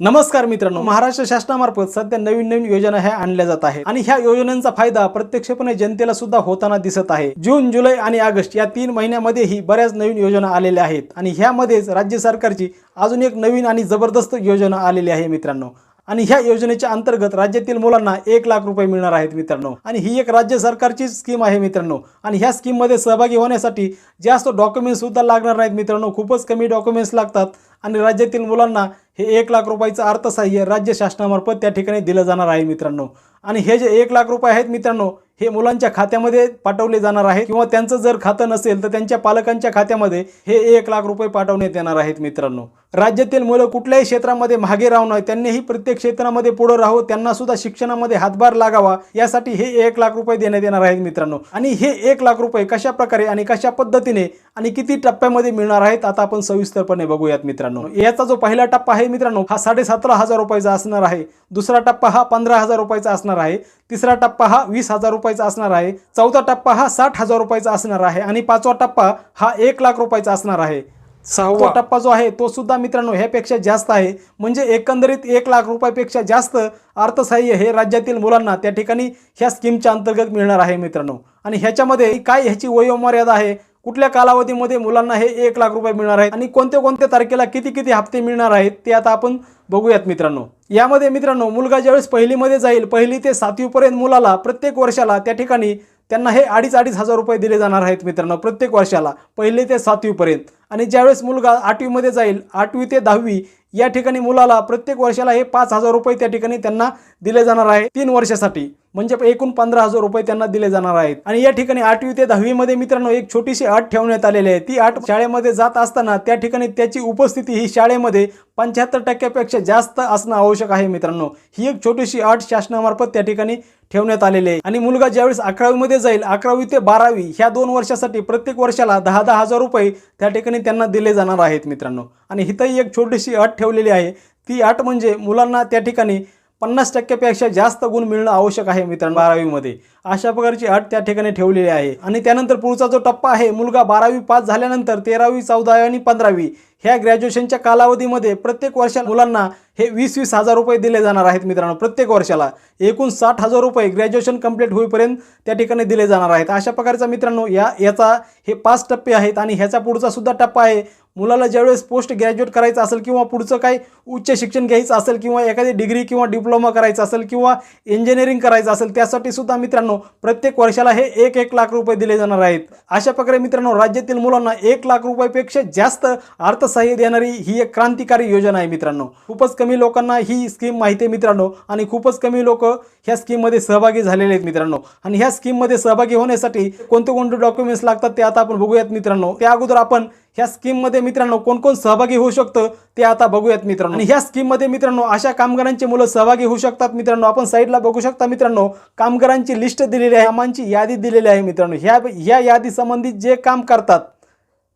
नमस्कार मित्रांनो महाराष्ट्र शासनामार्फत सध्या नवीन नवीन योजना ह्या आणल्या जात आहेत. आणि ह्या योजनांचा फायदा प्रत्यक्षपणे जनतेला सुद्धा होताना दिसत आहे. जून जुलै आणि ऑगस्ट या तीन महिन्यामध्येही बऱ्याच नवीन योजना आलेल्या आहेत. आणि ह्यामध्येच राज्य सरकारची अजून एक नवीन आणि जबरदस्त योजना आलेली आहे मित्रांनो. आणि ह्या योजनेच्या अंतर्गत राज्यातील मुलांना एक लाख रुपये मिळणार आहेत मित्रांनो. आणि ही एक राज्य सरकारची स्कीम आहे मित्रांनो. आणि ह्या स्कीममध्ये सहभागी होण्यासाठी जास्त डॉक्युमेंट्स सुद्धा लागणार नाहीत मित्रांनो. खूपच कमी डॉक्युमेंट्स लागतात. आणि राज्यातील मुलांना हे एक लाख रुपयाचं अर्थसहाय्य राज्य शासनामार्फत त्या ठिकाणी दिलं जाणार आहे मित्रांनो. आणि हे जे एक लाख रुपये आहेत मित्रांनो हे मुलांच्या खात्यामध्ये पाठवले जाणार आहेत. किंवा त्यांचं जर खातं नसेल तर त्यांच्या पालकांच्या खात्यामध्ये हे एक लाख रुपये पाठवण्यात येणार आहेत मित्रांनो. राज्यातील मुलं कुठल्याही क्षेत्रामध्ये मागे राहू नये त्यांनीही प्रत्येक क्षेत्रामध्ये पुढे राहू त्यांना सुद्धा शिक्षणामध्ये हातभार लागावा यासाठी हे एक लाख रुपये देण्यात येणार आहेत मित्रांनो. आणि हे एक लाख रुपये कशा प्रकारे आणि कशा पद्धतीने आणि किती टप्प्यामध्ये मिळणार आहेत आता आपण सविस्तरपणे बघूयात मित्रांनो. याचा जो पहिला टप्पा आहे मित्रांनो हा साडेसतरा हजार रुपयाचा असणार आहे. दुसरा टप्पा हा पंधरा हजार रुपयाचा असणार आहे. तिसरा टप्पा हा वीस हजार रुपयाचा असणार आहे. चौथा टप्पा हा साठ हजार रुपयाचा असणार आहे. आणि पाचवा टप्पा हा एक लाख रुपयाचा असणार आहे. सहावा. टप्पा जो आहे तो सुद्धा मित्रांनो ह्यापेक्षा जास्त आहे. म्हणजे एकंदरीत एक लाख रुपयापेक्षा जास्त अर्थसहाय्य हे राज्यातील मुलांना त्या ठिकाणी ह्या स्कीमच्या अंतर्गत मिळणार आहे मित्रांनो. आणि ह्याच्यामध्ये काय ह्याची वयोमर्यादा आहे कुठल्या कालावधीमध्ये मुलांना हे एक लाख रुपये मिळणार आहेत आणि कोणत्या कोणत्या तारखेला किती किती हप्ते मिळणार आहेत ते आता आपण बघूयात मित्रांनो. यामध्ये मित्रांनो मुलगा ज्यावेळेस पहिलीमध्ये जाईल पहिली ते सातवीपर्यंत मुलाला प्रत्येक वर्षाला त्या ठिकाणी त्यांना हे अडीच अडीच हजार रुपये दिले जाणार आहेत मित्रांनो प्रत्येक वर्षाला. पहिले ते सातवीपर्यंत. आणि ज्यावेळेस मुलगा आठवीमध्ये जाईल आठवी ते दहावी या ठिकाणी मुलाला प्रत्येक वर्षाला हे पाच हजार रुपये त्या ठिकाणी त्यांना दिले जाणार आहे तीन वर्षासाठी. म्हणजे एकूण पंधरा हजार रुपये त्यांना दिले जाणार आहेत. आणि या ठिकाणी आठवी ते दहावीमध्ये मित्रांनो एक छोटीशी अट ठेवण्यात आलेली आहे. ती अट शाळेमध्ये जात असताना त्या ठिकाणी त्याची उपस्थिती ही शाळेमध्ये पंच्याहत्तर टक्क्यापेक्षा जास्त असणं आवश्यक आहे मित्रांनो. ही एक छोटीशी अट शासनामार्फत त्या ठिकाणी ठेवण्यात आलेली आहे. आणि मुलगा ज्यावेळेस अकरावीमध्ये जाईल अकरावी ते बारावी ह्या दोन वर्षासाठी प्रत्येक वर्षाला दहा दहा हजार रुपये त्या ठिकाणी त्यांना दिले जाणार आहेत मित्रांनो. आणि इथंही एक छोटीशी अट ठेवलेली आहे. ती अट म्हणजे मुलांना त्या ठिकाणी पन्नास टक्क्यापेक्षा जास्त गुण मिळणं आवश्यक आहे मित्रांनो बारावीमध्ये. अशा प्रकारची अट त्या ठिकाणी ठेवलेली आहे. आणि त्यानंतर पुढचा जो टप्पा आहे मुलगा बारावी पास झाल्यानंतर तेरावी चौदावी आणि पंधरावी ह्या ग्रॅज्युएशनच्या कालावधीमध्ये प्रत्येक वर्षा मुलांना हे वीस वीस हजार रुपये दिले जाणार आहेत मित्रांनो प्रत्येक वर्षाला. एकूण साठ हजार रुपये ग्रॅज्युएशन कंप्लीट होईपर्यंत त्या ठिकाणी दिले जाणार आहेत. अशा प्रकारचा मित्रांनो या याचा हे पाच टप्पे आहेत आणि ह्याचा पुढचा सुद्धा टप्पा आहे. मुलाला ज्यावेळेस पोस्ट ग्रॅज्युएट करायचं असेल किंवा पुढचं काही उच्च शिक्षण घ्यायचं असेल किंवा एखादी डिग्री किंवा डिप्लोमा करायचा असेल किंवा इंजिनिअरिंग करायचं असेल त्यासाठी सुद्धा मित्रांनो प्रत्येक वर्षाला हे एक एक लाख रुपये दिले जाणार आहेत. अशा प्रकारे मित्रांनो राज्यातील मुलांना एक लाख रुपयापेक्षा जास्त अर्थसहाय्य देणारी ही एक क्रांतिकारी योजना आहे मित्रांनो. खूपच कमी लोकांना ही स्कीम माहिती आहे मित्रांनो आणि खूपच कमी लोक ह्या स्कीममध्ये सहभागी झालेले आहेत मित्रांनो. आणि ह्या स्कीममध्ये सहभागी होण्यासाठी कोणते कोणते डॉक्युमेंट्स लागतात ते आता आपण बघूयात मित्रांनो. त्या अगोदर आपण ह्या स्कीममध्ये मित्रांनो कोण कोण सहभागी होऊ शकतं ते आता बघूयात मित्रांनो. आणि ह्या स्कीममध्ये मित्रांनो अशा कामगारांची मुलं सहभागी होऊ शकतात मित्रांनो. आपण साईडला बघू शकता मित्रांनो कामगारांची लिस्ट दिलेली आहे कामांची यादी दिलेली आहे मित्रांनो. ह्या ह्या यादी संबंधित जे काम करतात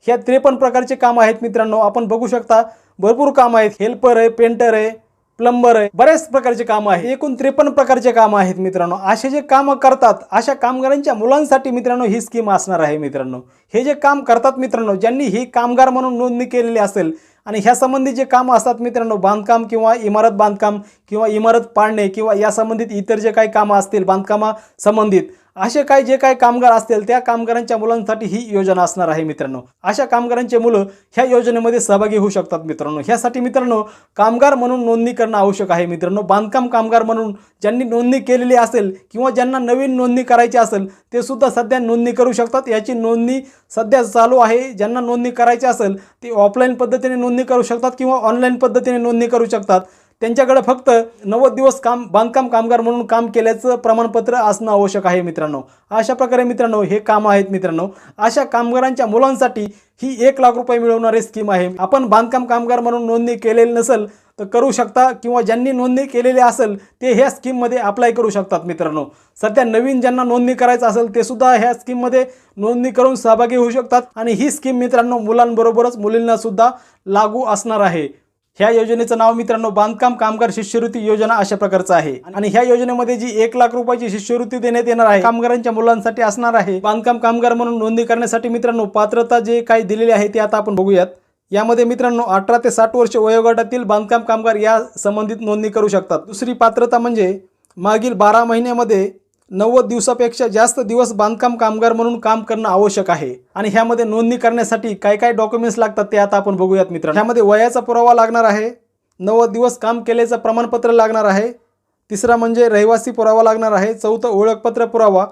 ह्या त्रेपन्न प्रकारचे काम आहेत मित्रांनो. आपण बघू शकता भरपूर काम आहेत. हेल्पर आहे पेंटर आहे प्लंबर आहे बऱ्याच प्रकारचे कामं आहेत एकूण त्रेपन्न प्रकारचे कामं आहेत मित्रांनो. असे जे कामं करतात अशा कामगारांच्या मुलांसाठी मित्रांनो ही स्कीम असणार आहे मित्रांनो. हे जे काम करतात मित्रांनो ज्यांनी ही कामगार म्हणून नोंदणी केलेली असेल आणि ह्या संबंधित जे कामं असतात मित्रांनो बांधकाम किंवा इमारत बांधकाम किंवा इमारत पाडणे किंवा या संबंधित इतर जे काही कामं असतील बांधकामा संबंधित असे काही जे काही कामगार असतील त्या कामगारांच्या मुलांसाठी ही योजना असणार आहे मित्रांनो. अशा कामगारांचे मुलं ह्या योजनेमध्ये सहभागी होऊ शकतात मित्रांनो. ह्यासाठी मित्रांनो कामगार म्हणून नोंदणी करणं आवश्यक आहे मित्रांनो. बांधकाम कामगार म्हणून ज्यांनी नोंदणी केलेली असेल किंवा ज्यांना नवीन नोंदणी करायची असेल ते सुद्धा सध्या नोंदणी करू शकतात. याची नोंदणी सध्या चालू आहे. ज्यांना नोंदणी करायची असेल ते ऑफलाईन पद्धतीने नोंदणी करू शकतात किंवा ऑनलाईन पद्धतीने नोंदणी करू शकतात. त्यांच्याकडे फक्त नव्वद दिवस काम बांधकाम कामगार म्हणून काम केल्याचं प्रमाणपत्र असणं आवश्यक आहे मित्रांनो. अशा प्रकारे मित्रांनो हे काम आहेत मित्रांनो. अशा कामगारांच्या मुलांसाठी ही एक लाख रुपये मिळवणारी स्कीम आहे. आपण बांधकाम कामगार म्हणून नोंदणी केलेली नसेल तर करू शकता किंवा ज्यांनी नोंदणी केलेली असेल ते ह्या स्कीममध्ये अप्लाय करू शकतात मित्रांनो. सध्या नवीन ज्यांना नोंदणी करायचं असेल ते सुद्धा ह्या स्कीममध्ये नोंदणी करून सहभागी होऊ शकतात. आणि ही स्कीम मित्रांनो मुलांबरोबरच मुलींना सुद्धा लागू असणार आहे. ह्या योजनेचं नाव मित्रांनो बांधकाम कामगार शिष्यवृत्ती योजना अशा प्रकारचं आहे. आणि ह्या योजनेमध्ये जी एक लाख रुपयाची शिष्यवृत्ती देण्यात येणार आहे कामगारांच्या मुलांसाठी असणार आहे. बांधकाम कामगार म्हणून नोंदणी करण्यासाठी मित्रांनो पात्रता जे काही दिलेली आहे ते आता आपण बघूयात. यामध्ये मित्रांनो अठरा ते साठ वर्ष वयोगटातील बांधकाम कामगार या संबंधित नोंदणी करू शकतात. दुसरी पात्रता म्हणजे मागील बारा महिन्यामध्ये नव्वद दिवसापेक्षा जास्त दिवस बांधकाम कामगार म्हणून काम करणं आवश्यक आहे. आणि ह्यामध्ये नोंदणी करण्यासाठी काय काय डॉक्युमेंट्स लागतात ते आता आपण बघूयात मित्रांनो. ह्यामध्ये वयाचा पुरावा लागणार आहे. नव्वद दिवस काम केल्याचं प्रमाणपत्र लागणार आहे. तिसरा म्हणजे रहिवासी पुरावा लागणार आहे. चौथं ओळखपत्र पुरावा.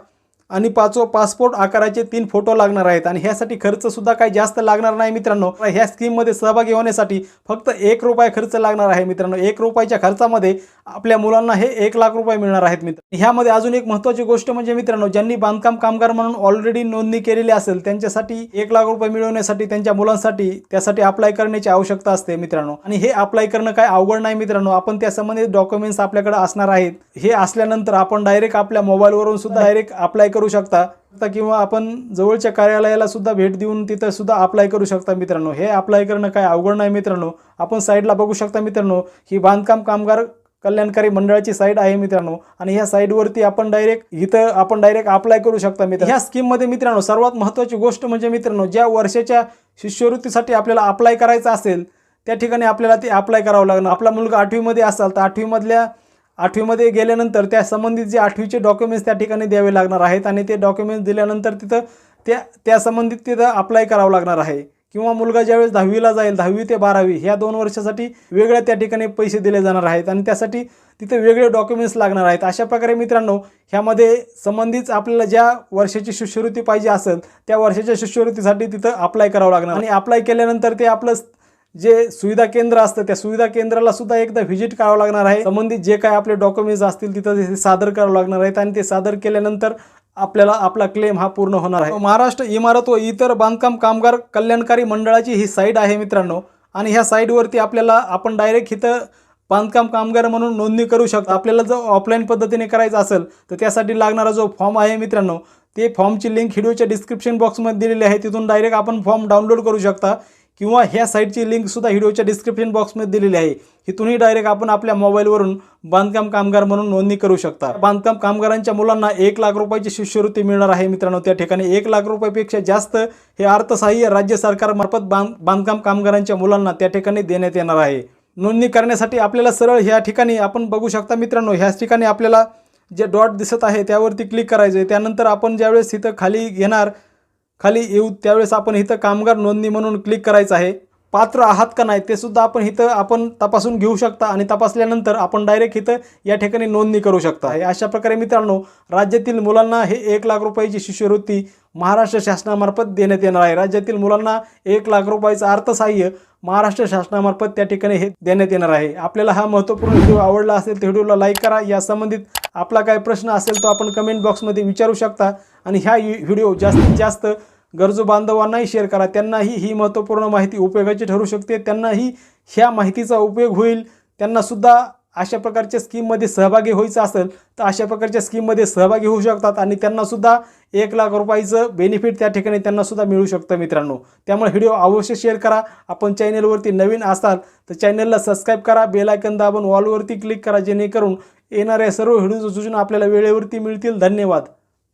आणि पाचवं पासपोर्ट आकाराचे तीन फोटो लागणार आहेत. आणि ह्यासाठी खर्चसुद्धा काही जास्त लागणार नाही मित्रांनो. ह्या स्कीममध्ये सहभागी होण्यासाठी फक्त एक रुपये खर्च लागणार आहे मित्रांनो. एक रुपयाच्या खर्चामध्ये आपल्या मुलांना हे एक लाख रुपये मिळणार आहेत मित्र ह्यामध्ये अजून एक महत्त्वाची गोष्ट म्हणजे मित्रांनो ज्यांनी बांधकाम कामगार म्हणून ऑलरेडी नोंदणी केलेली असेल त्यांच्यासाठी एक लाख रुपये मिळवण्यासाठी त्यांच्या मुलांसाठी त्यासाठी अप्लाय करण्याची आवश्यकता असते मित्रांनो. आणि हे अप्लाय करणं काय अवघड नाही मित्रांनो. आपण त्या संबंधित डॉक्युमेंट्स आपल्याकडे असणार आहेत. हे असल्यानंतर आपण डायरेक्ट आपल्या मोबाईलवरून सुद्धा डायरेक्ट अप्लाय करू करू शकता. किंवा आपण जवळच्या कार्यालयाला सुद्धा भेट देऊन तिथं सुद्धा अप्लाय करू शकता मित्रांनो. हे अप्लाय करणं काय अवघड नाही मित्रांनो. आपण साईडला बघू शकता मित्रांनो ही बांधकाम कामगार कल्याणकारी मंडळाची साईट आहे मित्रांनो. आणि ह्या साईटवरती आपण डायरेक्ट इथं आपण डायरेक्ट अप्लाय करू शकता मित्र ह्या स्कीममध्ये मित्रांनो सर्वात महत्त्वाची गोष्ट म्हणजे मित्रांनो ज्या वर्षाच्या शिष्यवृत्तीसाठी आपल्याला अप्लाय करायचं असेल त्या ठिकाणी आपल्याला ते अप्लाय करावं लागणार. आपला मुलगा आठवीमध्ये असाल तर आठवीमधल्या आठवीमध्ये गेल्यानंतर त्या संबंधित जे आठवीचे डॉक्युमेंट्स त्या ठिकाणी द्यावे लागणार आहेत आणि ते डॉक्युमेंट्स दिल्यानंतर तिथं त्या त्या संबंधित तिथं अप्लाय करावं लागणार आहे. किंवा मुलगा ज्यावेळेस दहावीला जाईल दहावी ते बारावी ह्या दोन वर्षासाठी वेगळ्या त्या ठिकाणी पैसे दिले जाणार आहेत आणि त्यासाठी तिथे वेगळे डॉक्युमेंट्स लागणार आहेत. अशा प्रकारे मित्रांनो ह्यामध्ये संबंधित आपल्याला ज्या वर्षाची शिष्यवृत्ती पाहिजे असेल त्या वर्षाच्या शिष्यवृत्तीसाठी तिथं अप्लाय करावं लागणार. आणि अप्लाय केल्यानंतर ते आपलं जे सुविधा केंद्र असतं त्या सुविधा केंद्राला सुद्धा एकदा व्हिजिट करावं लागणार आहे. संबंधित जे काय आपले डॉक्युमेंट्स असतील तिथं ते सादर करावं लागणार आहेत आणि ते सादर केल्यानंतर आपल्याला आपला क्लेम हा पूर्ण होणार आहे. महाराष्ट्र इमारत व इतर बांधकाम कामगार कल्याणकारी मंडळाची ही साईट आहे मित्रांनो. आणि ह्या साईटवरती आपल्याला आपण डायरेक्ट इथं बांधकाम कामगार म्हणून नोंदणी करू शकतो. आपल्याला जर ऑफलाईन पद्धतीने करायचं असेल तर त्यासाठी लागणारा जो फॉर्म आहे मित्रांनो ते फॉर्मची लिंक व्हिडिओच्या डिस्क्रिप्शन बॉक्समध्ये दिलेली आहे. तिथून डायरेक्ट आपण फॉर्म डाउनलोड करू शकता. किंवा ह्या साईटची लिंकसुद्धा व्हिडिओच्या डिस्क्रिप्शन बॉक्समध्ये दिलेली आहे. इथूनही डायरेक्ट आपण आपल्या मोबाईलवरून बांधकाम कामगार म्हणून नोंदणी करू शकता. बांधकाम कामगारांच्या मुलांना एक लाख रुपयाची शिष्यवृत्ती मिळणार आहे मित्रांनो. त्या ठिकाणी एक लाख रुपयापेक्षा जास्त हे अर्थसहाय्य राज्य सरकारमार्फत बांध बांधकाम कामगारांच्या मुलांना त्या ठिकाणी देण्यात येणार आहे. नोंदणी करण्यासाठी आपल्याला सरळ ह्या ठिकाणी आपण बघू शकता मित्रांनो. ह्याच ठिकाणी आपल्याला जे डॉट दिसत आहे त्यावरती क्लिक करायचं आहे त्यानंतर आपण ज्यावेळेस इथं खाली घेणार खाली येऊ त्यावेळेस आपण इथं कामगार नोंदणी म्हणून क्लिक करायचं आहे. पात्र आहात का नाही ते सुद्धा आपण इथं आपण तपासून घेऊ शकता आणि तपासल्यानंतर आपण डायरेक्ट इथं या ठिकाणी नोंदणी करू शकता. हे अशा प्रकारे मित्रांनो राज्यातील मुलांना हे एक लाख रुपयाची शिष्यवृत्ती महाराष्ट्र शासनामार्फत देण्यात येणार आहे. राज्यातील मुलांना एक लाख रुपयाचं अर्थसहाय्य महाराष्ट्र शासनामार्फत त्या ठिकाणी हे देण्यात येणार आहे. आपल्याला हा महत्त्वपूर्ण व्हिडिओ आवडला असेल तर व्हिडिओला लाईक करा. या संबंधित आपला काय प्रश्न असेल तो आपण कमेंट बॉक्समध्ये विचारू शकता. आणि ह्या व्हिडिओ जास्तीत जास्त गरजू बांधवांनाही शेअर करा. त्यांनाही ही महत्त्वपूर्ण माहिती उपयोगाची ठरू शकते. त्यांनाही ह्या माहितीचा उपयोग होईल. त्यांनासुद्धा अशा प्रकारच्या स्कीममध्ये सहभागी व्हायचं असेल तर अशा प्रकारच्या स्कीममध्ये सहभागी होऊ शकतात. आणि त्यांनासुद्धा एक लाख रुपयाचं बेनिफिट त्या ठिकाणी त्यांनासुद्धा मिळू शकतं मित्रांनो. त्यामुळे व्हिडिओ अवश्य शेअर करा. आपण चॅनलवरती नवीन असाल तर चॅनलला सबस्क्राईब करा. बेलायकन दाबून वॉलवरती क्लिक करा जेणेकरून येणाऱ्या सर्व व्हिडिओ सूचना आपल्याला वेळेवरती मिळतील. धन्यवाद.